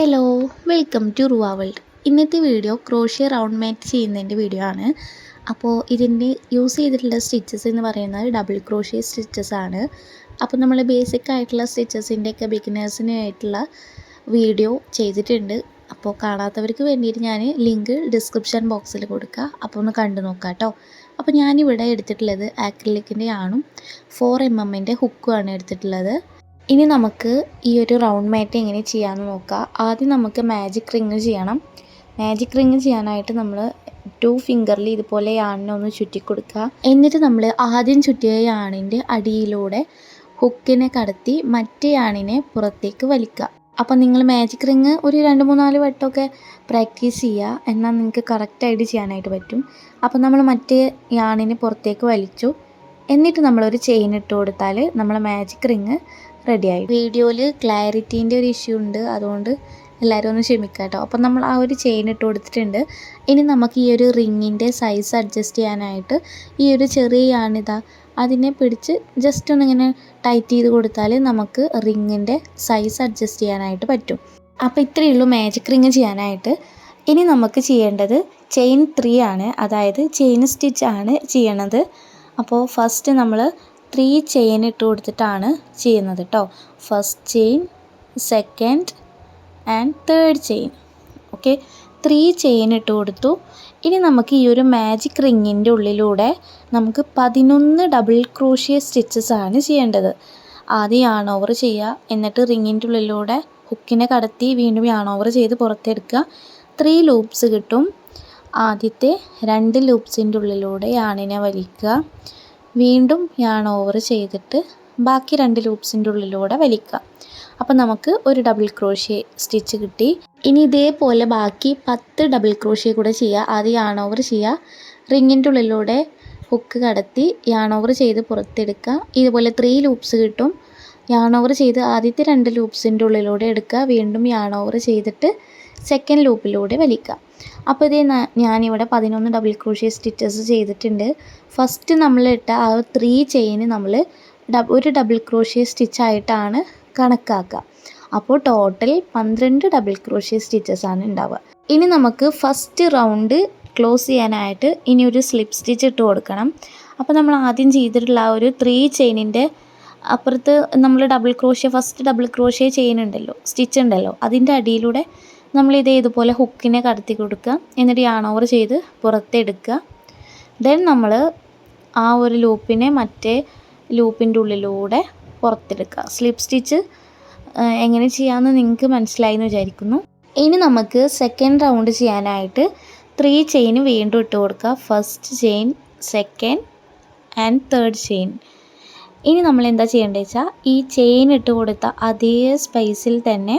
Hello welcome to Ruva world. ഇന്നത്തെ video crochet round mat ചെയ്യുന്നതിന്റെ video ആണ്. അപ്പോൾ ഇതിന്റെ യൂസ് ചെയ്തിട്ടുള്ള സ്റ്റിച്ചസ് എന്ന് പറയുന്നത് ഡബിൾ ക്രോഷ്യ സ്റ്റിച്ചസ് ആണ്. അപ്പോൾ നമ്മൾ ബേസിക് ആയിട്ടുള്ള സ്റ്റിച്ചസിന്റെയൊക്കെ ബിഗിനേഴ്സിന് ആയിട്ടുള്ള വീഡിയോ ചെയ്തിട്ടുണ്ട്. അപ്പോൾ കാണാത്തവർക്ക് വേണ്ടിയിട്ട് ഞാൻ ലിങ്ക് ഡിസ്ക്രിപ്ഷൻ ബോക്സിൽ കൊടുക്കുക അപ്പോൾ ഒന്ന് കണ്ടു നോക്കാം കേട്ടോ. അപ്പോൾ ഞാനിവിടെ എടുത്തിട്ടുള്ളത് ആക്രിലിക്കിന്റെ ആണും ഫോർ എം എമ്മിന്റെ ഹുക്കുമാണ് എടുത്തിട്ടുള്ളത്. ഇനി നമുക്ക് ഈ ഒരു റൗണ്ട് മാറ്റ് എങ്ങനെ ചെയ്യാമെന്ന് നോക്കാം. ആദ്യം നമുക്ക് മാജിക് റിങ് ചെയ്യണം. മാജിക് റിങ് ചെയ്യാനായിട്ട് നമ്മൾ ടു ഫിംഗറിൽ ഇതുപോലെ യാണിനെ ഒന്ന് ചുറ്റി കൊടുക്കുക എന്നിട്ട് നമ്മൾ ആദ്യം ചുറ്റിയ യാണിന്റെ അടിയിലൂടെ ഹുക്കിനെ കടത്തി മറ്റേ യാണിനെ പുറത്തേക്ക് വലിക്കുക അപ്പം നിങ്ങൾ മാജിക് റിങ് ഒരു രണ്ട് മൂന്നാൽ വട്ടമൊക്കെ പ്രാക്ടീസ് ചെയ്യുക എന്നാൽ നിങ്ങൾക്ക് കറക്റ്റായിട്ട് ചെയ്യാനായിട്ട് പറ്റും. അപ്പം നമ്മൾ മറ്റേ യാണിനെ പുറത്തേക്ക് വലിച്ചു. എന്നിട്ട് നമ്മളൊരു ചെയിൻ ഇട്ട് കൊടുത്താൽ നമ്മൾ മാജിക് റിങ് റെഡിയായി. വീഡിയോയിൽ ക്ലാരിറ്റീന്റെ ഒരു ഇഷ്യൂ ഉണ്ട്. അതുകൊണ്ട് എല്ലാവരും ഒന്ന് ക്ഷമിക്കുക കേട്ടോ അപ്പം നമ്മൾ ആ ഒരു ചെയിൻ ഇട്ട് കൊടുത്തിട്ടുണ്ട്. ഇനി നമുക്ക് ഈ ഒരു റിങ്ങിന്റെ സൈസ് അഡ്ജസ്റ്റ് ചെയ്യാനായിട്ട് ഈ ഒരു ചെറിയ യാണിതാ. അതിനെ പിടിച്ച് ജസ്റ്റ് ഒന്നിങ്ങനെ ടൈറ്റ് ചെയ്ത് കൊടുത്താൽ നമുക്ക് റിങ്ങിന്റെ സൈസ് അഡ്ജസ്റ്റ് ചെയ്യാനായിട്ട് പറ്റും. അപ്പോൾ ഇത്രയേ ഉള്ളൂ മാജിക് റിങ് ചെയ്യാനായിട്ട്. ഇനി നമുക്ക് ചെയ്യേണ്ടത് ചെയിൻ ത്രീ ആണ്. അതായത് ചെയിൻ സ്റ്റിച്ച് ആണ് ചെയ്യണത്. അപ്പോൾ ഫസ്റ്റ് നമ്മൾ ത്രീ ചെയിൻ ഇട്ട് കൊടുത്തിട്ടാണ് ചെയ്യുന്നത് കേട്ടോ first chain second and third chain okay three chain ഇട്ട് കൊടുത്തു. ഇനി നമുക്ക് ഈ ഒരു മാജിക് റിങ്ങിന്റെ ഉള്ളിലൂടെ നമുക്ക് പതിനൊന്ന് ഡബിൾ ക്രോഷിയ സ്റ്റിച്ചസ് ആണ് ചെയ്യേണ്ടത്. ആദ്യം യാൺ ഓവർ ചെയ്യുക. എന്നിട്ട് റിങ്ങിന്റെ ഉള്ളിലൂടെ ഹുക്കിനെ കടത്തി വീണ്ടും യാൺ ഓവർ ചെയ്ത് പുറത്തെടുക്കുക. ത്രീ ലൂപ്സ് കിട്ടും. ആദ്യത്തെ രണ്ട് ലൂപ്സിന്റെ ഉള്ളിലൂടെ യാണിനെ വലിക്കുക. വീണ്ടും യാൺ ഓവർ ചെയ്തിട്ട് ബാക്കി രണ്ട് ലൂപ്സിന്റെ ഉള്ളിലൂടെ വലിക്കുക. അപ്പോൾ നമുക്ക് ഒരു ഡബിൾ ക്രോഷ്യ സ്റ്റിച്ച് കിട്ടി. ഇനി ഇതേപോലെ ബാക്കി പത്ത് ഡബിൾ ക്രോഷ്യ കൂടെ ചെയ്യുക. ആദ്യം യാൺ ഓവർ ചെയ്യുക. റിങ്ങിന്റെ ഉള്ളിലൂടെ ഹുക്ക് കടത്തി യാൺ ഓവർ ചെയ്ത് പുറത്തെടുക്കുക. ഇതുപോലെ ത്രീ ലൂപ്സ് കിട്ടും. യാൺ ഓവർ ചെയ്ത് ആദ്യത്തെ രണ്ട് ലൂപ്സിന്റെ ഉള്ളിലൂടെ എടുക്കുക. വീണ്ടും യാൺ ഓവർ ചെയ്തിട്ട് സെക്കൻഡ് ലൂപ്പിലൂടെ വലിക്കുക. അപ്പോൾ ഇതേ ഞാനിവിടെ പതിനൊന്ന് ഡബിൾ ക്രോഷ്യ സ്റ്റിച്ചസ് ചെയ്തിട്ടുണ്ട്. ഫസ്റ്റ് നമ്മൾ ഇട്ട ആ ത്രീ ചെയിന് നമ്മൾ ഒരു ഡബിൾ ക്രോഷ്യ സ്റ്റിച്ചായിട്ടാണ് കണക്കാക്കുക അപ്പോൾ ടോട്ടൽ പന്ത്രണ്ട് ഡബിൾ ക്രോഷ്യ സ്റ്റിച്ചസ് ആണ് ഉണ്ടാവുക ഇനി നമുക്ക് ഫസ്റ്റ് റൗണ്ട് ക്ലോസ് ചെയ്യാനായിട്ട് ഇനി ഒരു സ്ലിപ്പ് സ്റ്റിച്ച് ഇട്ട് കൊടുക്കണം. അപ്പോൾ നമ്മൾ ആദ്യം ചെയ്തിട്ടുള്ള ആ ഒരു ത്രീ ചെയിനിന്റെ അപ്പുറത്ത് നമ്മൾ double crochet first double crochet chain ഉണ്ടല്ലോ സ്റ്റിച്ച് ഉണ്ടല്ലോ അതിന്റെ അടിയിലൂടെ നമ്മൾ ഇതേ ഇതുപോലെ ഹുക്കിനെ കടത്തി കൊടുക്കുക. എന്നിട്ട് യാൺ ഓവർ ചെയ്ത് പുറത്തെടുക്കുക. ദെൻ നമ്മൾ ആ ഒരു ലൂപ്പിനെ മറ്റേ ലൂപ്പിന്റെ ഉള്ളിലൂടെ പുറത്തെടുക്കുക. സ്ലിപ്പ് സ്റ്റിച്ച് എങ്ങനെ ചെയ്യാമെന്ന് നിങ്ങൾക്ക് മനസ്സിലായി എന്ന് വിചാരിക്കുന്നു. ഇനി നമുക്ക് സെക്കൻഡ് റൗണ്ട് ചെയ്യാനായിട്ട് ത്രീ ചെയിൻ വീണ്ടും ഇട്ട് കൊടുക്കുക. First chain second and third chain ഇനി നമ്മൾ എന്താ ചെയ്യേണ്ടത് വെച്ചാൽ ഈ ചെയിൻ ഇട്ട് കൊടുത്ത അതേ സ്പേസിൽ തന്നെ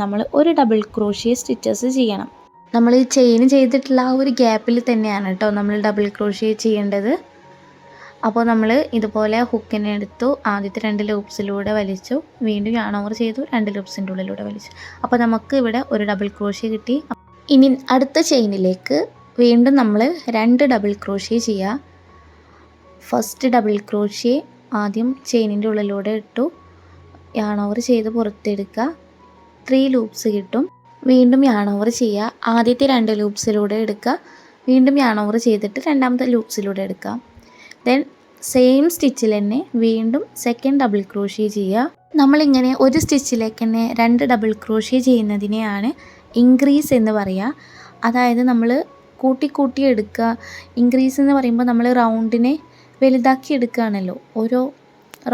നമ്മൾ ഒരു ഡബിൾ ക്രോഷ്യ സ്റ്റിച്ചസ് ചെയ്യണം. നമ്മൾ ഈ ചെയിൻ ചെയ്തിട്ടുള്ള ആ ഒരു ഗ്യാപ്പിൽ തന്നെയാണ് കേട്ടോ നമ്മൾ ഡബിൾ ക്രോഷ്യ ചെയ്യേണ്ടത്. അപ്പോൾ നമ്മൾ ഇതുപോലെ ഹുക്കിനെ എടുത്തു ആദ്യത്തെ രണ്ട് ലൂപ്സിലൂടെ വലിച്ചു വീണ്ടും ഞാൻ ഓവർ ചെയ്തു രണ്ട് ലൂപ്സിന്റെ ഉള്ളിലൂടെ വലിച്ചു. അപ്പോൾ നമുക്ക് ഇവിടെ ഒരു ഡബിൾ ക്രോഷ്യ കിട്ടി. ഇനി അടുത്ത ചെയിനിലേക്ക് വീണ്ടും നമ്മൾ രണ്ട് ഡബിൾ ക്രോഷ്യ ചെയ്യുക. ഫസ്റ്റ് ഡബിൾ ക്രോഷ്യ ആദ്യം ചെയിനിന്റെ ഉള്ളിലൂടെ ഇട്ടു യാൺ ചെയ്ത് പുറത്തെടുക്കുക. ത്രീ ലൂപ്സ് കിട്ടും. വീണ്ടും യാൺ ഓവർ ചെയ്യുക. ആദ്യത്തെ രണ്ട് ലൂപ്സിലൂടെ എടുക്കുക. വീണ്ടും യാൺ ഓവർ ചെയ്തിട്ട് രണ്ടാമത്തെ ലൂപ്സിലൂടെ എടുക്കുക. ദെൻ സെയിം സ്റ്റിച്ചിൽ തന്നെ വീണ്ടും സെക്കൻഡ് ഡബിൾ ക്രോഷ്യ ചെയ്യുക. നമ്മളിങ്ങനെ ഒരു സ്റ്റിച്ചിലേക്ക് തന്നെ രണ്ട് ഡബിൾ ക്രോഷ്യ ചെയ്യുന്നതിനെയാണ് ഇൻക്രീസ് എന്ന് പറയുക. അതായത് നമ്മൾ കൂട്ടി കൂട്ടി എടുക്കുക. ഇൻക്രീസ് എന്ന് പറയുമ്പോൾ നമ്മൾ റൗണ്ടിനെ വലുതാക്കി എടുക്കുകയാണല്ലോ. ഓരോ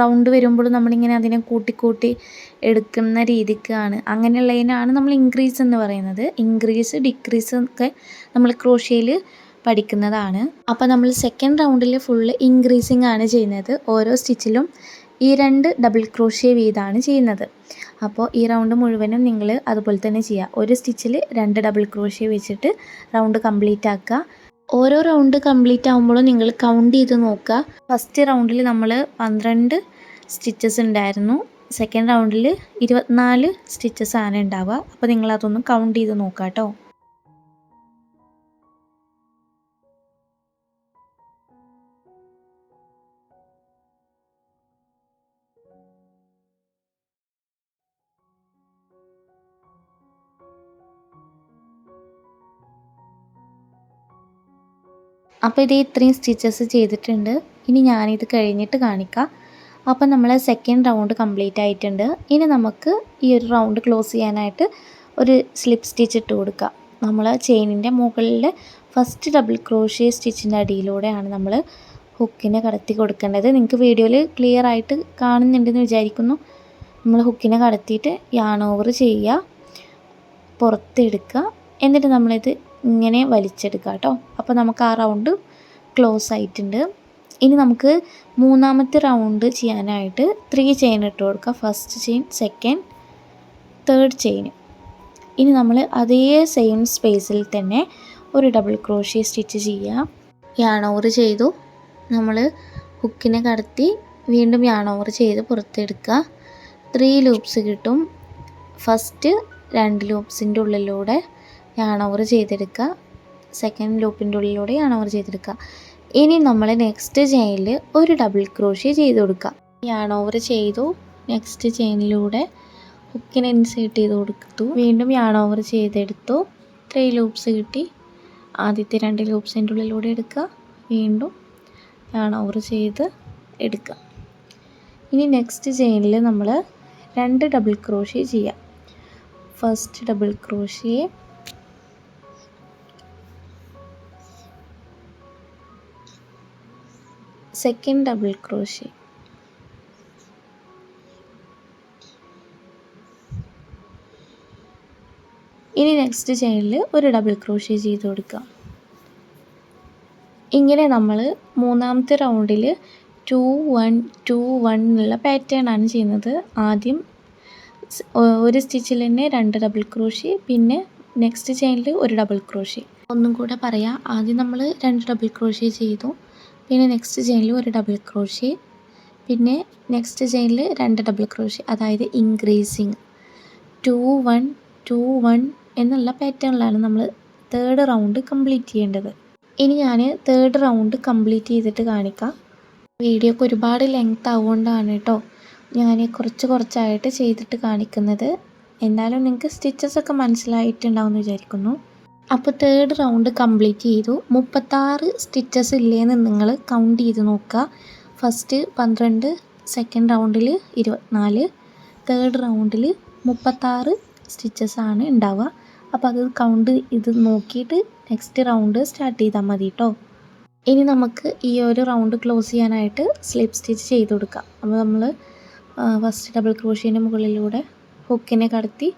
റൗണ്ട് വരുമ്പോൾ നമ്മളിങ്ങനെ അതിനെ കൂട്ടി കൂട്ടി എടുക്കുന്ന രീതിക്കാണ്. അങ്ങനെയുള്ളതിനാണ് നമ്മൾ ഇൻക്രീസ് എന്ന് പറയുന്നത്. ഇൻക്രീസ് ഡിക്രീസ് ഒക്കെ നമ്മൾ ക്രോഷ്യയിൽ പഠിക്കുന്നതാണ്. അപ്പോൾ നമ്മൾ സെക്കൻഡ് റൗണ്ടിൽ ഫുള്ള് ഇൻക്രീസിങ് ആണ് ചെയ്യുന്നത്. ഓരോ സ്റ്റിച്ചിലും ഈ രണ്ട് ഡബിൾ ക്രോഷ്യ വീതമാണ് ചെയ്യുന്നത്. അപ്പോൾ ഈ റൗണ്ട് മുഴുവനും നിങ്ങൾ അതുപോലെ തന്നെ ചെയ്യുക. ഒരു സ്റ്റിച്ചിൽ രണ്ട് ഡബിൾ ക്രോഷ്യ വെച്ചിട്ട് റൗണ്ട് കംപ്ലീറ്റ് ആക്കുക. ഓരോ റൗണ്ട് കംപ്ലീറ്റ് ആകുമ്പോഴും നിങ്ങൾ കൗണ്ട് ചെയ്ത് നോക്കുക. ഫസ്റ്റ് റൗണ്ടിൽ നമ്മൾ പന്ത്രണ്ട് സ്റ്റിച്ചസ് ഉണ്ടായിരുന്നു. സെക്കൻഡ് റൗണ്ടിൽ ഇരുപത്തിനാല് സ്റ്റിച്ചസ് ആണ് ഉണ്ടാവുക. അപ്പോൾ നിങ്ങൾ അതൊന്ന് കൗണ്ട് ചെയ്ത് നോക്കുക കേട്ടോ അപ്പോൾ ഇത് ഇത്രയും സ്റ്റിച്ചസ് ചെയ്തിട്ടുണ്ട്. ഇനി ഞാനിത് കഴിഞ്ഞിട്ട് കാണിക്കാം. അപ്പോൾ നമ്മൾ സെക്കൻഡ് റൗണ്ട് കംപ്ലീറ്റ് ആയിട്ടുണ്ട്. ഇനി നമുക്ക് ഈ ഒരു റൗണ്ട് ക്ലോസ് ചെയ്യാനായിട്ട് ഒരു സ്ലിപ്പ് സ്റ്റിച്ച് ഇട്ട് കൊടുക്കാം. നമ്മൾ ചെയിനിന്റെ മുകളിൽ ഫസ്റ്റ് ഡബിൾ ക്രോഷ്യ സ്റ്റിച്ചിന്റെ അടിയിലൂടെയാണ് നമ്മൾ ഹുക്കിനെ കടത്തി കൊടുക്കേണ്ടത്. നിങ്ങൾക്ക് വീഡിയോയിൽ ക്ലിയർ ആയിട്ട് കാണുന്നുണ്ടെന്ന് വിചാരിക്കുന്നു. നമ്മൾ ഹുക്കിനെ കടത്തിയിട്ട് യാൺ ഓവർ ചെയ്യുക. പുറത്തെടുക്കുക. എന്നിട്ട് നമ്മളിത് ഇങ്ങനെ വലിച്ചെടുക്കുക കേട്ടോ. അപ്പോൾ നമുക്ക് ആ റൗണ്ട് ക്ലോസ് ആയിട്ടുണ്ട്. ഇനി നമുക്ക് മൂന്നാമത്തെ റൗണ്ട് ചെയ്യാനായിട്ട് ത്രീ ചെയിൻ ഇട്ട് കൊടുക്കുക first chain second third chain ഇനി നമ്മൾ അതേ സെയിം സ്പേസിൽ തന്നെ ഒരു ഡബിൾ ക്രോഷ്യ സ്റ്റിച്ച് ചെയ്യുക യാണോവർ ചെയ്തു. നമ്മൾ ഹുക്കിനെ കടത്തി വീണ്ടും യാണോവർ ചെയ്ത് പുറത്തെടുക്കുക. ത്രീ ലൂപ്സ് കിട്ടും. ഫസ്റ്റ് രണ്ട് ലൂപ്സിന്റെ ഉള്ളിലൂടെ യാൺ ഓവർ ചെയ്തെടുക്കുക സെക്കൻഡ് ലൂപ്പിന്റെ ഉള്ളിലൂടെ യാൺ ഓവർ ചെയ്തെടുക്കുക ഇനി നമ്മൾ നെക്സ്റ്റ് ചെയിനിൽ ഒരു ഡബിൾ ക്രോഷ്യ ചെയ്ത് കൊടുക്കുക യാൺ ഓവർ ചെയ്തു. നെക്സ്റ്റ് ചെയിനിലൂടെ ഹുക്കിന് ഇൻസേർട്ട് ചെയ്ത് കൊടുത്തു. വീണ്ടും യാൺ ഓവർ ചെയ്തെടുത്തു. ത്രീ ലൂപ്സ് കിട്ടി. ആദ്യത്തെ രണ്ട് ലൂപ്സിന്റെ ഉള്ളിലൂടെ എടുക്കുക വീണ്ടും യാൺ ഓവർ ചെയ്ത് എടുക്കുക ഇനി നെക്സ്റ്റ് ചെയിനിൽ നമ്മൾ രണ്ട് ഡബിൾ ക്രോഷ്യ ചെയ്യാം. First double crochet second double crochet ഇനി നെക്സ്റ്റ് ചെയിനിൽ ഒരു ഡബിൾ ക്രോഷ്യ ചെയ്ത് കൊടുക്കുക ഇങ്ങനെ നമ്മൾ മൂന്നാമത്തെ റൗണ്ടിൽ ടു വൺ ടു വൺ എന്നുള്ള പാറ്റേൺ ആണ് ചെയ്യുന്നത്. ആദ്യം ഒരു സ്റ്റിച്ചിൽ തന്നെ രണ്ട് ഡബിൾ ക്രോഷ്യ പിന്നെ നെക്സ്റ്റ് ചെയിനിൽ ഒരു ഡബിൾ ക്രോഷ്യ ഒന്നും കൂടെ പറയാം. ആദ്യം നമ്മൾ രണ്ട് ഡബിൾ ക്രോഷ്യ ചെയ്തു. പിന്നെ നെക്സ്റ്റ് ചെയിനിൽ ഒരു ഡബിൾ ക്രോഷ്യ പിന്നെ നെക്സ്റ്റ് ചെയിനിൽ രണ്ട് ഡബിൾ ക്രോഷ്യ അതായത് increasing two one two one എന്നുള്ള പാറ്റേണിലാണ് നമ്മൾ തേർഡ് റൗണ്ട് കംപ്ലീറ്റ് ചെയ്യേണ്ടത്. ഇനി ഞാൻ തേർഡ് റൗണ്ട് കംപ്ലീറ്റ് ചെയ്തിട്ട് കാണിക്കാം. വീഡിയോക്ക് ഒരുപാട് ലെങ്ത് ആവുകൊണ്ടാണ് കേട്ടോ ഞാൻ കുറച്ച് കുറച്ചായിട്ട് ചെയ്തിട്ട് കാണിക്കുന്നത്. എന്തായാലും നിങ്ങൾക്ക് സ്റ്റിച്ചസ് ഒക്കെ മനസ്സിലായിട്ടുണ്ടാവും എന്ന് വിചാരിക്കുന്നു. അപ്പോൾ തേർഡ് റൗണ്ട് കംപ്ലീറ്റ് ചെയ്തു. മുപ്പത്താറ് സ്റ്റിച്ചസ് ഇല്ലേന്ന് നിങ്ങൾ കൗണ്ട് ചെയ്ത് നോക്കുക ഫസ്റ്റ് പന്ത്രണ്ട് സെക്കൻഡ് റൗണ്ടിൽ ഇരുപത്തിനാല് തേർഡ് റൗണ്ടിൽ മുപ്പത്താറ് സ്റ്റിച്ചസ് ആണ് ഉണ്ടാവുക അപ്പോൾ അത് കൗണ്ട് ഇത് നോക്കിയിട്ട് നെക്സ്റ്റ് റൗണ്ട് സ്റ്റാർട്ട് ചെയ്താൽ മതി കേട്ടോ ഇനി നമുക്ക് ഈ ഒരു റൗണ്ട് ക്ലോസ് ചെയ്യാനായിട്ട് സ്ലിപ്പ് സ്റ്റിച്ച് ചെയ്ത് കൊടുക്കാം. അപ്പോൾ നമ്മൾ ഫസ്റ്റ് ഡബിൾ ക്രോഷീന്റെ മുകളിലൂടെ ഹുക്കിനെ കടത്തി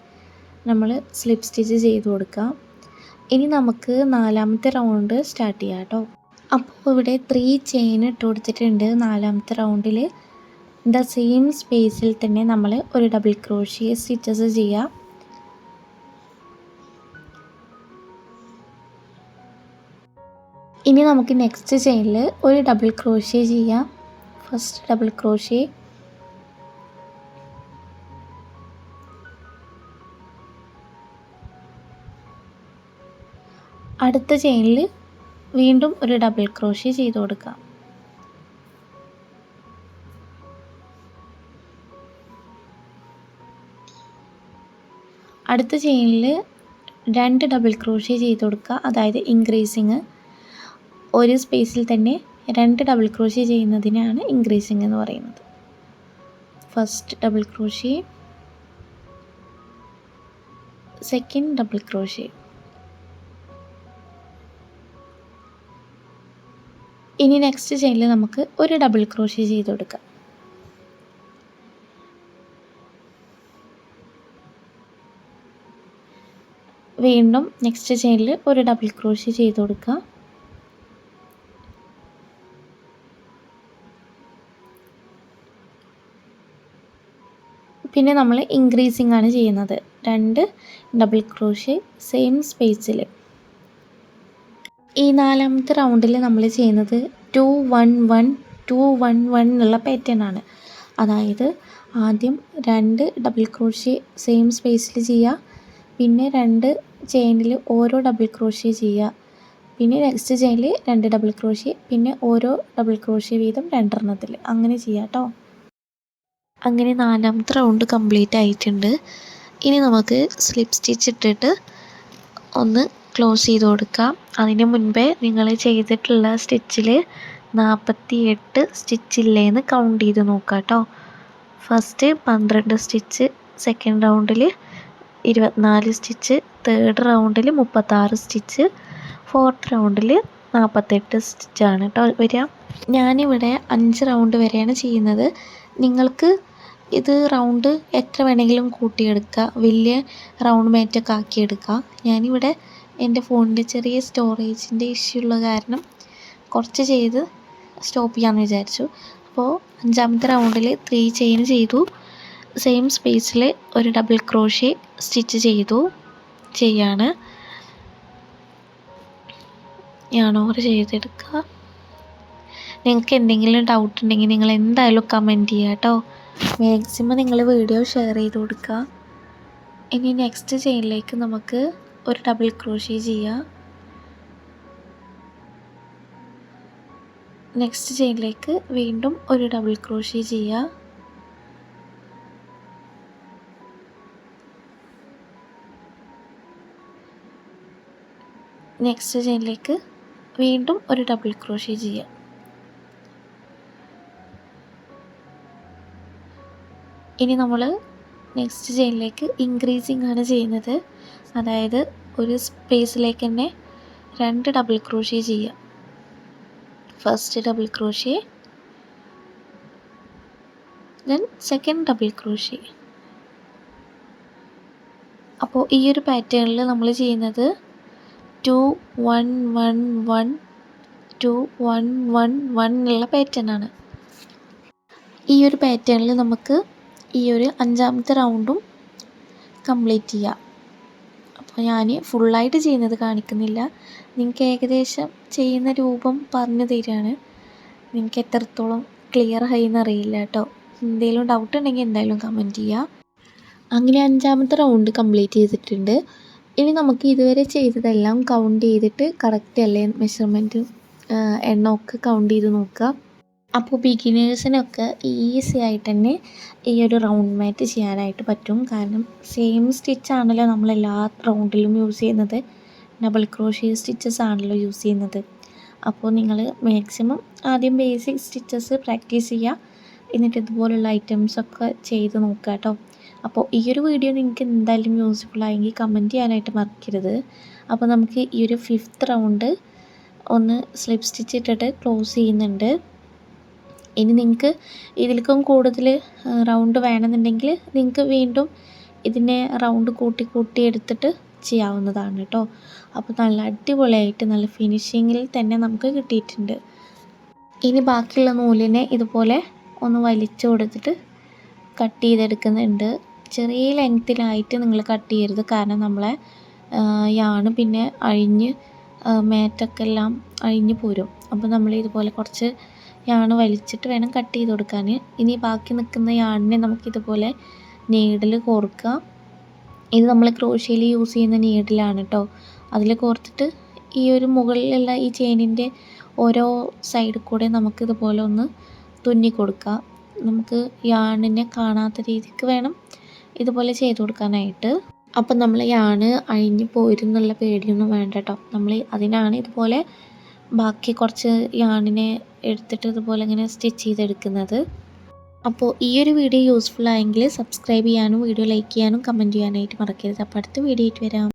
നമ്മൾ സ്ലിപ്പ് സ്റ്റിച്ച് ചെയ്ത് കൊടുക്കാം. ഇനി നമുക്ക് നാലാമത്തെ റൗണ്ട് സ്റ്റാർട്ട് ചെയ്യാം കേട്ടോ അപ്പോൾ ഇവിടെ ത്രീ ചെയിൻ ഇട്ട് കൊടുത്തിട്ടുണ്ട് നാലാമത്തെ റൗണ്ടിൽ ദ സെയിം സ്പേസിൽ തന്നെ നമ്മൾ ഒരു ഡബിൾ ക്രോഷിയ സ്റ്റിച്ചസ് ചെയ്യാം. ഇനി നമുക്ക് നെക്സ്റ്റ് ചെയിനിൽ ഒരു ഡബിൾ ക്രോഷ്യ ചെയ്യാം. ഫസ്റ്റ് ഡബിൾ ക്രോഷ്യ അടുത്ത ചെയിനിൽ വീണ്ടും ഒരു ഡബിൾ ക്രോഷ്യ ചെയ്ത് കൊടുക്കാം. അടുത്ത ചെയിനിൽ രണ്ട് ഡബിൾ ക്രോഷ്യ ചെയ്ത് കൊടുക്കുക. അതായത് ഇൻക്രീസിങ് ഒരു സ്പേസിൽ തന്നെ രണ്ട് ഡബിൾ ക്രോഷ്യ ചെയ്യുന്നതിനാണ് ഇൻക്രീസിങ് എന്ന് പറയുന്നത്. First double crochet second double crochet ഇനി നെക്സ്റ്റ് ചെയിനിൽ നമുക്ക് ഒരു ഡബിൾ ക്രോഷ്യ ചെയ്ത് കൊടുക്കാം. വീണ്ടും നെക്സ്റ്റ് ചെയിനിൽ ഒരു ഡബിൾ ക്രോഷ്യ ചെയ്ത് കൊടുക്കുക പിന്നെ നമ്മൾ ഇൻക്രീസിങ് ആണ് ചെയ്യുന്നത്. രണ്ട് ഡബിൾ ക്രോഷ്യ സെയിം സ്പേസിൽ ഈ നാലാമത്തെ റൗണ്ടിൽ നമ്മൾ ചെയ്യുന്നത് two one one two one one എന്നുള്ള പാറ്റേൺ ആണ്. അതായത് ആദ്യം രണ്ട് ഡബിൾ ക്രോഷ്യ സെയിം സ്പേസിൽ ചെയ്യുക പിന്നെ രണ്ട് ചെയിനിൽ ഓരോ ഡബിൾ ക്രോഷ്യ ചെയ്യുക പിന്നെ നെക്സ്റ്റ് ചെയിനിൽ രണ്ട് ഡബിൾ ക്രോഷ്യ പിന്നെ ഓരോ ഡബിൾ ക്രോഷ്യ വീതം രണ്ടെണ്ണത്തിൽ അങ്ങനെ ചെയ്യാം കേട്ടോ അങ്ങനെ നാലാമത്തെ റൗണ്ട് കംപ്ലീറ്റ് ആയിട്ടുണ്ട്. ഇനി നമുക്ക് സ്ലിപ്പ് സ്റ്റിച്ച് ഇട്ടിട്ട് ഒന്ന് ക്ലോസ് ചെയ്ത് കൊടുക്കാം. അതിന് മുൻപേ നിങ്ങൾ ചെയ്തിട്ടുള്ള സ്റ്റിച്ചിൽ നാൽപ്പത്തി എട്ട് സ്റ്റിച്ചില്ലേന്ന് കൗണ്ട് ചെയ്ത് നോക്കുക കേട്ടോ ഫസ്റ്റ് പന്ത്രണ്ട് സ്റ്റിച്ച് സെക്കൻഡ് റൗണ്ടിൽ ഇരുപത്തിനാല് സ്റ്റിച്ച് തേർഡ് റൗണ്ടിൽ മുപ്പത്താറ് സ്റ്റിച്ച് ഫോർത്ത് റൗണ്ടിൽ നാൽപ്പത്തെട്ട് സ്റ്റിച്ചാണ് കേട്ടോ വരിക. ഞാനിവിടെ അഞ്ച് റൗണ്ട് വരെയാണ് ചെയ്യുന്നത്. നിങ്ങൾക്ക് ഇത് റൗണ്ട് എത്ര വേണമെങ്കിലും കൂട്ടിയെടുക്കുക വലിയ റൗണ്ട് മേറ്റൊക്കെ ആക്കിയെടുക്കുക ഞാനിവിടെ എന്റെ ഫോണിന്റെ ചെറിയ സ്റ്റോറേജിന്റെ ഇഷ്യൂ ഉള്ള കാരണം കുറച്ച് ചെയ്ത് സ്റ്റോപ്പ് ചെയ്യാമെന്ന് വിചാരിച്ചു. അപ്പോൾ അഞ്ചാമത്തെ റൗണ്ടിൽ ത്രീ ചെയിൻ ചെയ്തു. സെയിം സ്പേസിൽ ഒരു ഡബിൾ ക്രോഷ്യ സ്റ്റിച്ച് ചെയ്തു ചെയ്യാണ്. ഞാൻ ഓവർ ചെയ്തെടുക്കുക. നിങ്ങൾക്ക് എന്തെങ്കിലും ഡൗട്ട് ഉണ്ടെങ്കിൽ നിങ്ങൾ എന്തായാലും കമന്റ് ചെയ്യുക കേട്ടോ. മാക്സിമം നിങ്ങൾ വീഡിയോ ഷെയർ ചെയ്ത് കൊടുക്കുക. ഇനി നെക്സ്റ്റ് ചെയിനിലേക്ക് നമുക്ക് ഒരു ഡബിൾ ക്രോഷ്യ ചെയ്യുക നെക്സ്റ്റ് ചെയിനിലേക്ക് വീണ്ടും ഒരു ഡബിൾ ക്രോഷ്യ ചെയ്യുക നെക്സ്റ്റ് ചെയിനിലേക്ക് വീണ്ടും ഒരു ഡബിൾ ക്രോഷ്യ ചെയ്യുക ഇനി നമ്മൾ നെക്സ്റ്റ് ചെയിനിലേക്ക് ഇൻക്രീസിങ് ആണ് ചെയ്യുന്നത്. അതായത് ഒരു സ്പേസിലേക്ക് തന്നെ രണ്ട് ഡബിൾ ക്രോഷ്യ ചെയ്യുക first double crochet then second double crochet അപ്പോൾ ഈ ഒരു പാറ്റേണിൽ നമ്മൾ ചെയ്യുന്നത് two one one one two one one one എന്നുള്ള പാറ്റേൺ ആണ്. ഈ ഒരു പാറ്റേണിൽ നമുക്ക് ഈ ഒരു അഞ്ചാമത്തെ റൗണ്ടും കംപ്ലീറ്റ് ചെയ്യുക അപ്പോൾ ഞാൻ ഫുള്ളായിട്ട് ചെയ്യുന്നത് കാണിക്കുന്നില്ല. നിങ്ങൾക്ക് ഏകദേശം ചെയ്യുന്ന രൂപം പറഞ്ഞു തരികയാണ്. നിങ്ങൾക്ക് എത്രത്തോളം ക്ലിയർ ആയി എന്നറിയില്ല കേട്ടോ. എന്തെങ്കിലും ഡൗട്ട് ഉണ്ടെങ്കിൽ എന്തായാലും കമന്റ് ചെയ്യുക അങ്ങനെ അഞ്ചാമത്തെ റൗണ്ട് കംപ്ലീറ്റ് ചെയ്തിട്ടുണ്ട്. ഇനി നമുക്ക് ഇതുവരെ ചെയ്തതെല്ലാം കൗണ്ട് ചെയ്തിട്ട് കറക്റ്റ് അല്ലേ മെഷർമെന്റ് എണ്ണമൊക്കെ കൗണ്ട് ചെയ്ത് നോക്കുക. അപ്പോൾ ബിഗിനേഴ്സിനൊക്കെ ഈസി ആയിട്ട് തന്നെ ഈ ഒരു റൗണ്ട് മാറ്റ് ചെയ്യാനായിട്ട് പറ്റും. കാരണം സെയിം സ്റ്റിച്ചാണല്ലോ നമ്മൾ എല്ലാ റൗണ്ടിലും യൂസ് ചെയ്യുന്നത്. ഡബിൾ ക്രോഷ്യ സ്റ്റിച്ചസ് ആണല്ലോ യൂസ് ചെയ്യുന്നത്. അപ്പോൾ നിങ്ങൾ മാക്സിമം ആദ്യം ബേസിക് സ്റ്റിച്ചസ് പ്രാക്ടീസ് ചെയ്യുക. എന്നിട്ട് ഇതുപോലുള്ള ഐറ്റംസൊക്കെ ചെയ്ത് നോക്കുക കേട്ടോ. അപ്പോൾ ഈ ഒരു വീഡിയോ നിങ്ങൾക്ക് എന്തായാലും യൂസ്ഫുൾ ആയെങ്കിൽ കമന്റ് ചെയ്യാനായിട്ട് മറക്കരുത്. അപ്പോൾ നമുക്ക് ഈ ഒരു ഫിഫ്ത്ത് റൗണ്ട് ഒന്ന് സ്ലിപ്പ് സ്റ്റിച്ച് ഇട്ടിട്ട് ക്ലോസ് ചെയ്യുന്നുണ്ട്. ഇനി നിങ്ങൾക്ക് ഇതിലേക്കും കൂടുതൽ റൗണ്ട് വേണമെന്നുണ്ടെങ്കിൽ നിങ്ങൾക്ക് വീണ്ടും ഇതിനെ റൗണ്ട് കൂട്ടി കൂട്ടി എടുത്തിട്ട് ചെയ്യാവുന്നതാണ് കേട്ടോ. അപ്പോൾ നല്ല അടിപൊളിയായിട്ട് നല്ല ഫിനിഷിങ്ങിൽ തന്നെ നമുക്ക് കിട്ടിയിട്ടുണ്ട്. ഇനി ബാക്കിയുള്ള നൂലിനെ ഇതുപോലെ ഒന്ന് വലിച്ചു കൊടുത്തിട്ട് കട്ട് ചെയ്തെടുക്കുന്നുണ്ട്. ചെറിയ ലെങ്ത്തിലായിട്ട് നിങ്ങൾ കട്ട് ചെയ്യരുത്. കാരണം നമ്മളെ യാണ് പിന്നെ അഴിഞ്ഞ് മേറ്റൊക്കെ എല്ലാം അഴിഞ്ഞ് പോരും. അപ്പോൾ നമ്മൾ ഇതുപോലെ കുറച്ച് യാണ് വലിച്ചിട്ട് വേണം കട്ട് ചെയ്ത് കൊടുക്കാൻ ഇനി ബാക്കി നിൽക്കുന്ന യാണിനെ നമുക്കിതുപോലെ നീഡിൽ കോർക്കാം. ഇത് നമ്മൾ ക്രോഷ്യയിൽ യൂസ് ചെയ്യുന്ന നീഡിലാണ് കേട്ടോ അതിൽ കോർത്തിട്ട് ഈ ഒരു മുകളിലുള്ള ഈ ചെയിനിന്റെ ഓരോ സൈഡിൽ കൂടെ നമുക്കിതുപോലെ ഒന്ന് തുന്നി കൊടുക്കുക നമുക്ക് യാണിനെ കാണാത്ത രീതിക്ക് വേണം ഇതുപോലെ ചെയ്ത് കൊടുക്കാനായിട്ട്. അപ്പം നമ്മൾ യാണ് അഴിഞ്ഞു പോയിരുന്നുള്ള പേടിയൊന്നും വേണ്ട കേട്ടോ നമ്മൾ അതിനാണ് ഇതുപോലെ ബാക്കി കുറച്ച് യാണിനെ എടുത്തിട്ട് ഇതുപോലെ ഇങ്ങനെ സ്റ്റിച്ച് ചെയ്തെടുക്കുന്നത്. അപ്പോൾ ഈ ഒരു വീഡിയോ യൂസ്ഫുൾ ആയെങ്കിൽ സബ്സ്ക്രൈബ് ചെയ്യാനും വീഡിയോ ലൈക്ക് ചെയ്യാനും കമന്റ് ചെയ്യാനായിട്ട് മറക്കരുത്. അപ്പോൾ അടുത്ത വീഡിയോ ആയിട്ട് വരാം.